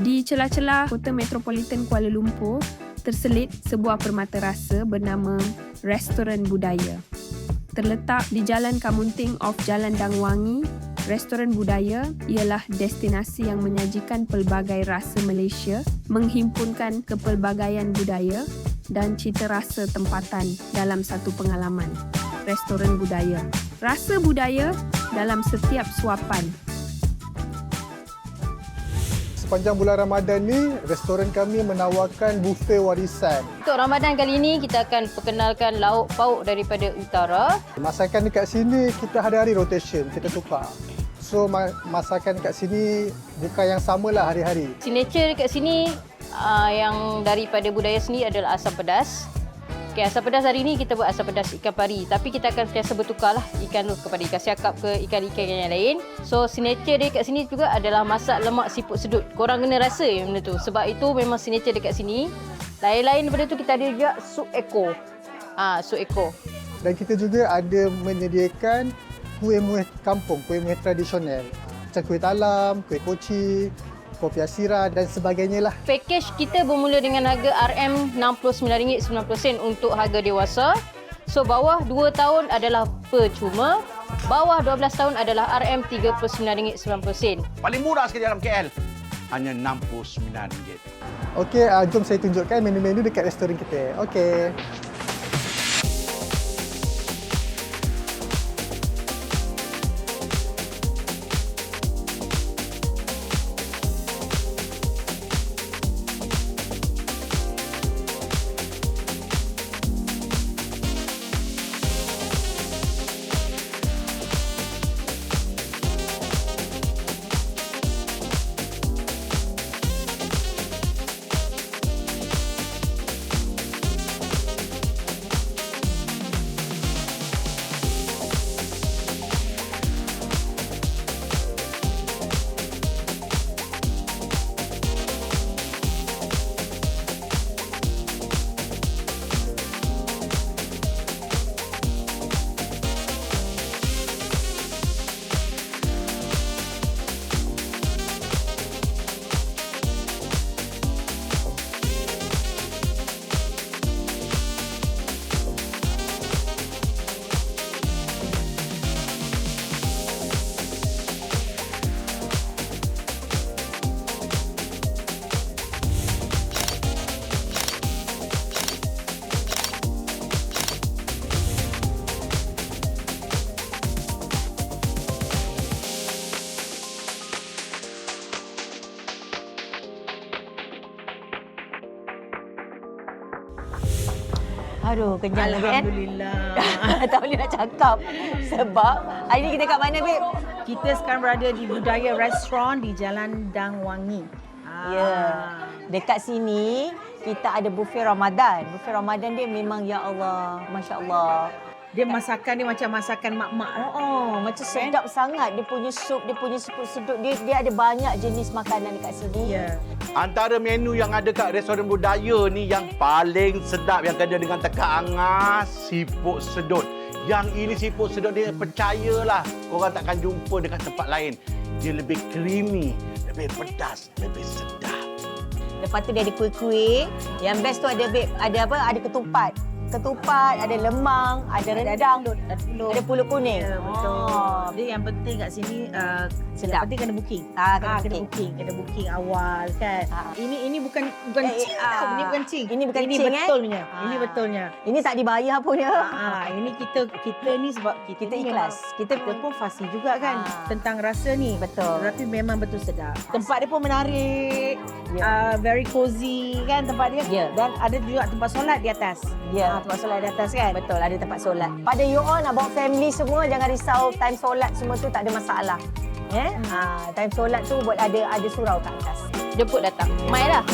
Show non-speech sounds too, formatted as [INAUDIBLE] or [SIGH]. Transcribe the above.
Di celah-celah kota metropolitan Kuala Lumpur, terselit sebuah permata rasa bernama Restoran Budaya. Terletak di Jalan Kamunting off Jalan Dangwangi, Restoran Budaya ialah destinasi yang menyajikan pelbagai rasa Malaysia, menghimpunkan kepelbagaian budaya dan cita rasa tempatan dalam satu pengalaman. Restoran Budaya. Rasa budaya dalam setiap suapan. Sepanjang bulan Ramadan ni, restoran kami menawarkan buffet warisan. Untuk Ramadan kali ini, kita akan perkenalkan lauk pauk daripada utara. Masakan dekat sini kita hari-hari rotation, kita tukar. So ma- masakan dekat sini bukan yang samalah hari-hari. Signature dekat sini uh, yang daripada budaya seni adalah asam pedas. Okay, asam pedas hari ini kita buat asam pedas ikan pari. Tapi kita akan biasa bertukar lah ikan tu kepada ikan siakap ke ikan-ikan yang lain. So signature dia kat sini juga adalah masak lemak siput sedut. Korang kena rasa yang benda tu. Sebab itu memang signature dekat sini. Lain-lain daripada tu kita ada juga sup ekor. Ah, sup ekor. Dan kita juga ada menyediakan kuih-muih kampung, kuih-muih tradisional. Macam kuih talam, kuih koci, kopi asira dan sebagainya lah. Package kita bermula dengan harga RM69.90 untuk harga dewasa. So bawah 2 tahun adalah percuma. Bawah 12 tahun adalah RM39.90. Paling murah sekali dalam KL. Hanya RM69. Okey, uh, jom saya tunjukkan menu-menu dekat restoran kita. Okey. Aduh, kenyang kan? Alhamdulillah. [LAUGHS] tak boleh nak cakap. Sebab hari ni kita kat mana, Beb? Kita sekarang berada di Budaya Restaurant di Jalan Dangwangi. Ah. Ya. Dekat sini kita ada buffet Ramadan. Buffet Ramadan dia memang ya Allah, masya-Allah. Dia masakan dia macam masakan mak-mak. Oh, oh, macam sedap sangat dia punya sup, dia punya sedut-sedut dia dia ada banyak jenis makanan dekat sini. Ya. Antara menu yang ada kat restoran budaya ni yang paling sedap yang kena dengan teka angas, siput sedut. Yang ini siput sedut dia percayalah korang takkan jumpa dekat tempat lain. Dia lebih creamy, lebih pedas, lebih sedap. Lepas tu dia ada kuih-kuih. Yang best tu ada ada apa? Ada ketupat. Ketupat, ada lemang, ada rendang, pulut, ada pulut. ada pulut kuning. Ya, betul. Oh. Dia yang penting kat sini uh, Sedap. Yang penting kena booking. Ah, kena Ah, booking. kena booking, kena booking awal kan. Ah. Ini ini bukan bukan Eh, cing eh, tau. ah. Ini bukan cing. Ini bukan ini cing, eh? betulnya. Ini Ah. betulnya. Ini tak dibayar pun ya. Ah, ini kita kita ni sebab kita, Kita ni ikhlas. memang- Kita kita pun fasih juga kan Ah. tentang rasa ni. Betul. Tapi memang betul sedap. Tempat dia pun menarik. Ya. Uh, very cozy kan tempat dia. Ya. Dan ada juga tempat solat di atas. Ya. Ah, tempat solat di atas kan. Betul, ada tempat solat. Pada you all nak bawa family semua, jangan risau. Time solat semua tu tak ada masalah. Eh? Hmm. Ah, time solat tu buat ada ada surau kat atas. Jemput datang. Mai lah.